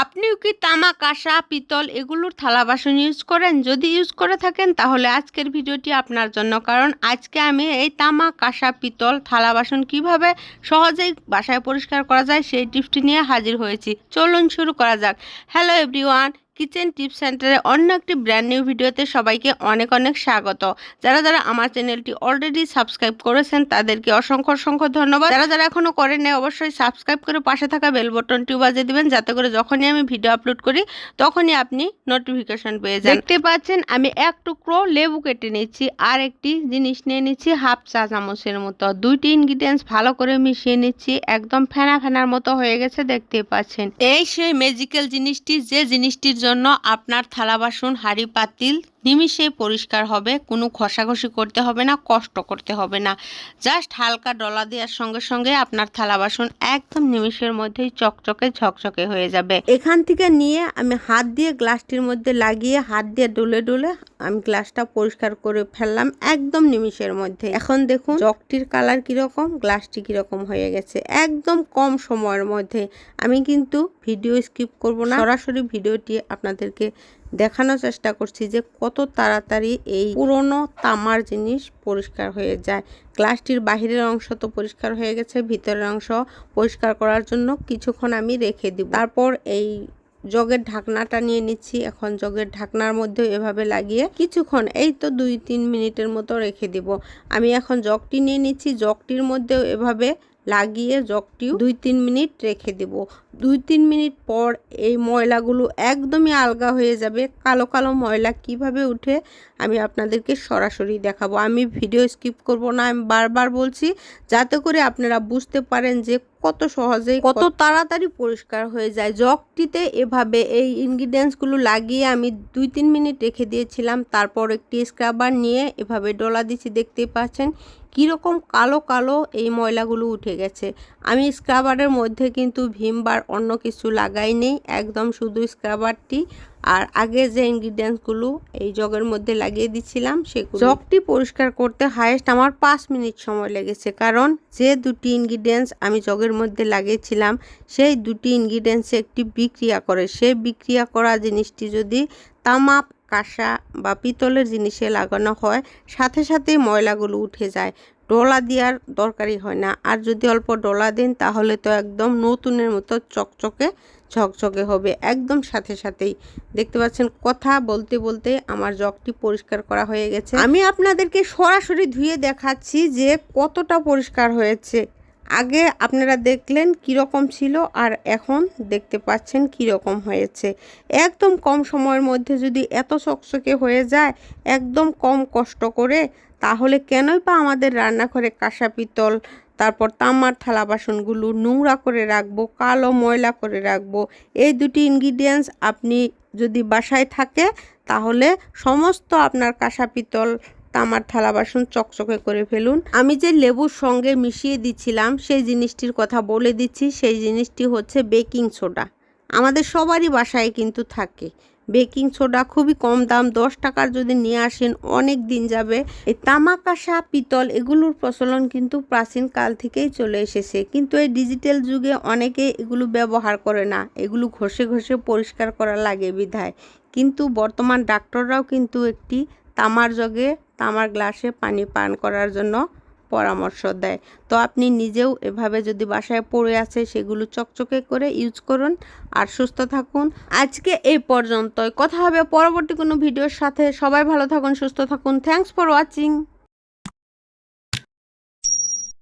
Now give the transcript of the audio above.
আপনিও কি তামা, কাঁসা, পিতল এগুলোর থালা বাসন ইউজ করেন? যদি ইউজ করে থাকেন, তাহলে আজকের ভিডিওটি আপনার জন্য। কারণ আজকে আমি এই তামা, কাঁসা, পিতল থালা বাসন কীভাবে সহজেই বাসায় পরিষ্কার করা যায়, সেই টিপসটি নিয়ে হাজির হয়েছি। চলুন শুরু করা যাক। হ্যালো এভরিওয়ান কিচেন টিপস সেন্টারে অন্য একটি ব্র্যান্ড নিউ ভিডিওতে সবাইকে অনেক অনেক স্বাগত। যারা যারা আমার চ্যানেলটি অলরেডি সাবস্ক্রাইব করেছেন, তাদেরকে অসংখ্য অসংখ্য ধন্যবাদ। যারা যারা এখনও করেন নাই অবশ্যই সাবস্ক্রাইব করে পাশে থাকা বেল বটনটিও বাজিয়ে দিবেন, যাতে করে যখনই আমি ভিডিও আপলোড করি, তখনই আপনি নোটিফিকেশন পেয়ে যান। দেখতে পাচ্ছেন, আমি এক টুকরো লেবু কেটে নিচ্ছি, আর একটি জিনিস নিয়ে নিচ্ছি হাফ চা চামচের মতো। দুইটি ইনগ্রিডিয়েন্টস ভালো করে মিশিয়ে নিচ্ছি, একদম ফেনা ফেনার মতো হয়ে গেছে, দেখতে পাচ্ছেন। এই সেই ম্যাজিক্যাল জিনিসটি, যে জিনিসটির জন্য আপনার থালা বাসন হাঁড়ি পাতিল নিমিষে পরিষ্কার হবে, কোনো ঘষাঘষি করতে হবে না, কষ্ট করতে হবে না। জাস্ট হালকা ডলা দেওয়ার সঙ্গে সঙ্গে আপনার থালা বাসন একদম নিমিষের মধ্যেই চকচকে ঝকঝকে হয়ে যাবে। এখান থেকে নিয়ে আমি হাত দিয়ে গ্লাসটির মধ্যে লাগিয়ে হাত দিয়ে ডুলে ডুলে আমি গ্লাসটা পরিষ্কার করে ফেললাম একদম নিমিষের মধ্যে। এখন দেখুন, জগটির কালার কীরকম, গ্লাসটি কীরকম হয়ে গেছে। একদম কম সময়ের মধ্যে। আমি কিন্তু ভিডিও স্কিপ করব না। সরাসরি ভিডিওটি আপনাদেরকে দেখানোর চেষ্টা করছি যে কত তাড়াতাড়ি এই পুরনো তামার জিনিস পরিষ্কার হয়ে যায়। গ্লাসটির বাহিরের অংশ তো পরিষ্কার হয়ে গেছে, ভিতরের অংশ পরিষ্কার করার জন্য কিছুক্ষণ আমি রেখে দিব। তারপর এই জগের ঢাকনাটা নিয়ে নিচ্ছি। এখন জগের ঢাকনার মধ্যে এভাবে লাগিয়ে কিছুক্ষণ, এই তো দুই তিন মিনিটের মতো রেখে দিব। আমি এখন জগটি নিয়ে নিচ্ছি। জগটির মধ্যেও এভাবে লাগিয়ে জগটিও দুই তিন মিনিট রেখে দেব। দুই তিন মিনিট পর এই ময়লাগুলো একদমই আলগা হয়ে যাবে। কালো কালো ময়লা কীভাবে উঠে আমি আপনাদেরকে সরাসরি দেখাবো। আমি ভিডিও স্কিপ করব না আমি বারবার বলছি যাতে করে আপনারা বুঝতে পারেন যে কত সহজে কত তাড়াতাড়ি পরিষ্কার হয়ে যায়। জগটিতে এভাবে এই ইনগ্রিডিয়েন্টসগুলো লাগিয়ে আমি দুই তিন মিনিট রেখে দিয়েছিলাম। তারপর একটি স্ক্রাবার নিয়ে এভাবে ডলা দিচ্ছি দেখতে পাচ্ছেন। কীরকম কালো কালো এই ময়লাগুলো উঠে গেছে। আমি স্ক্রাবারের মধ্যে কিন্তু ভীম বার অন্য কিছু লাগাই নেই একদম শুধু স্ক্রাবারটি। আর আগে যে ইনগ্রিডিয়েন্টসগুলো এই জগের মধ্যে লাগিয়ে দিচ্ছিলাম সেগুলো। জগটি পরিষ্কার করতে হায়েস্ট আমার পাঁচ মিনিট সময় লেগেছে, কারণ যে দুটি ইনগ্রিডিয়েন্টস আমি জগের মধ্যে লাগিয়েছিলাম, সেই দুটি ইনগ্রিডিয়েন্টসে একটি বিক্রিয়া করে। সেই বিক্রিয়া করা জিনিসটি যদি তামাপ কাঁসা বা পিতলের জিনিসে লাগানো হয়, সাথে সাথেই ময়লাগুলো উঠে যায়। ডলা দেওয়ার দরকারই হয় না। আর যদি অল্প ডলা দেন, তাহলে তো একদম নতুনের মতো চকচকে ঝকঝকে হবে। একদম সাথে সাথেই। দেখতে পাচ্ছেন, কথা বলতে বলতে আমার জগটি পরিষ্কার করা হয়ে গেছে। আমি আপনাদেরকে সরাসরি ধুয়ে দেখাচ্ছি যে কতটা পরিষ্কার হয়েছে। আগে আপনারা দেখলেন কীরকম ছিল আর এখন দেখতে পাচ্ছেন কীরকম হয়েছে। একদম কম সময়ের মধ্যে যদি এত চকচকে হয়ে যায়, একদম কম কষ্ট করে, তাহলে কেনই বা আমাদের রান্নাঘরে কাঁসা পিতল, তারপর তামার থালা বাসনগুলো নোংরা করে রাখব, কালো ময়লা করে রাখব, এই দুটি ইনগ্রিডিয়েন্টস আপনি যদি বাসায় থাকে, তাহলে সমস্ত আপনার কাঁসা পিতল তামার থালা বাসন চকচকে করে ফেলুন। আমি যে লেবুর সঙ্গে মিশিয়ে দিচ্ছিলাম, সেই জিনিসটির কথা বলে দিচ্ছি। সেই জিনিসটি হচ্ছে বেকিং সোডা। আমাদের সবারই বাসায় কিন্তু থাকে। বেকিং সোডা খুবই কম দাম, দশ টাকার যদি নিয়ে আসেন, অনেক দিন যাবে। এই তামাকাশা পিতল, এগুলোর প্রচলন কিন্তু প্রাচীন কাল থেকেই চলে এসেছে। কিন্তু এই ডিজিটাল যুগে অনেকে এগুলো ব্যবহার করে না। এগুলো ঘষে ঘষে পরিষ্কার করা লাগে বিধায়। কিন্তু বর্তমান ডাক্তাররাও কিন্তু একটি তামার জগে তামার গ্লাসে পানি পান করার জন্য পরামর্শ দেয়। তো আপনি নিজেও এভাবে যদি বাসায় পড়ে আছে, সেগুলো চকচকে করে ইউজ করুন আর সুস্থ থাকুন। আজকে এই পর্যন্তই। কথা হবে পরবর্তী কোনো ভিডিওর সাথে। সবাই ভালো থাকুন, সুস্থ থাকুন। Thanks for watching